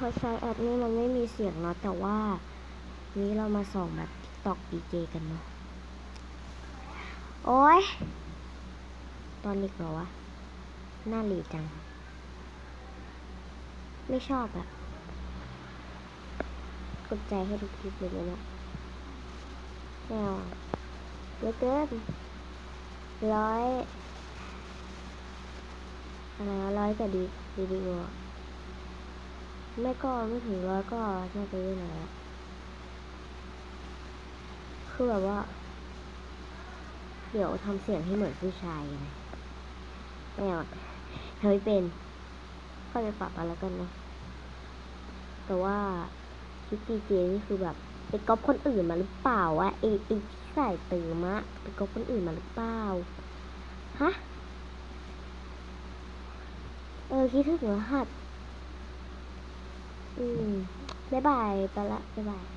พอใช้แอปนี้มันไม่มีเสียงเนาะแต่ว่า นี้เรามาส่องแบบ TikTok DJ กันเนาะโอ้ย ตอนเด็กเหรอวะน่าหลีจัง ไม่ชอบอะกดใจให้ทุกคลิปเลยนะเนี่ยแนวเยอะเกินร้อยอะไรร้อยกับดีดีดีกว่า ไม่ก็ไม่ถึงร้อยก็น่าจะเยอะหน่อยละคือแบบว่า เดี๋ยวทำเสียงให้เหมือนผู้ชายไงไม่เอาอะทำไม่เป็น ก็จะปรับเอะไรกันเนาะแต่ว่าคลิปดีเจนี่คือแบบไปก๊อปคนอื่นมาหรือเปล่าวะไอไอที่ใส่ตือมะไปก๊อปคนอื่นมาหรือเปล่าฮะเออคิดถึงรหัส บ๊ายบาย ไปละ บ๊ายบาย